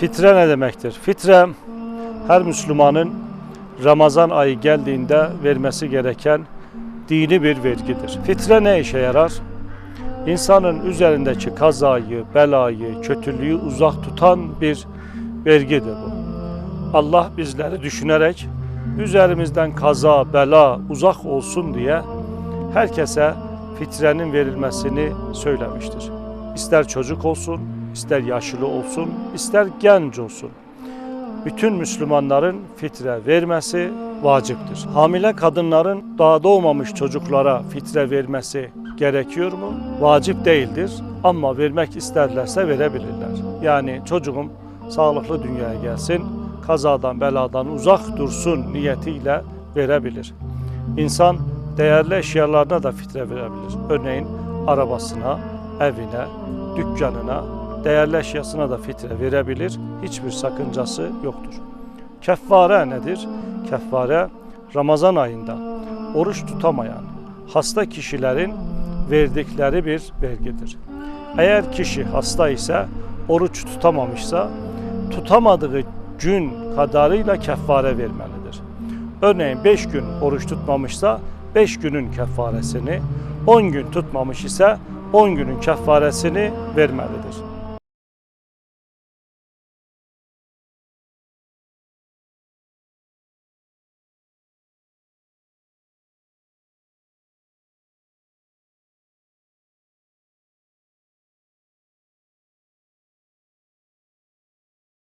Fitre ne demektir? Fitre her Müslümanın Ramazan ayı geldiğinde vermesi gereken dini bir vergidir. Fitre ne işe yarar? İnsanın üzerindeki kazayı, belayı, kötülüğü uzak tutan bir vergidir bu. Allah bizleri düşünerek üzerimizden kaza, bela uzak olsun diye herkese fitrenin verilmesini söylemiştir. İster çocuk olsun, ister yaşlı olsun, ister genç olsun. Bütün Müslümanların fitre vermesi vaciptir. Hamile kadınların daha doğmamış çocuklara fitre vermesi gerekiyor mu? Vacip değildir ama vermek isterlerse verebilirler. Yani çocuğum sağlıklı dünyaya gelsin, kazadan beladan uzak dursun niyetiyle verebilir. İnsan değerli eşyalarına da fitre verebilir. Örneğin arabasına, evine, dükkanına, değerli eşyasına da fitre verebilir. Hiçbir sakıncası yoktur. Keffare nedir? Keffare Ramazan ayında oruç tutamayan hasta kişilerin verdikleri bir vergidir. Eğer kişi hasta ise oruç tutamamışsa tutamadığı gün kadarıyla keffare vermelidir. Örneğin 5 gün oruç tutmamışsa 5 günün kefaresini, 10 gün tutmamış ise 10 günün kefaresini vermelidir.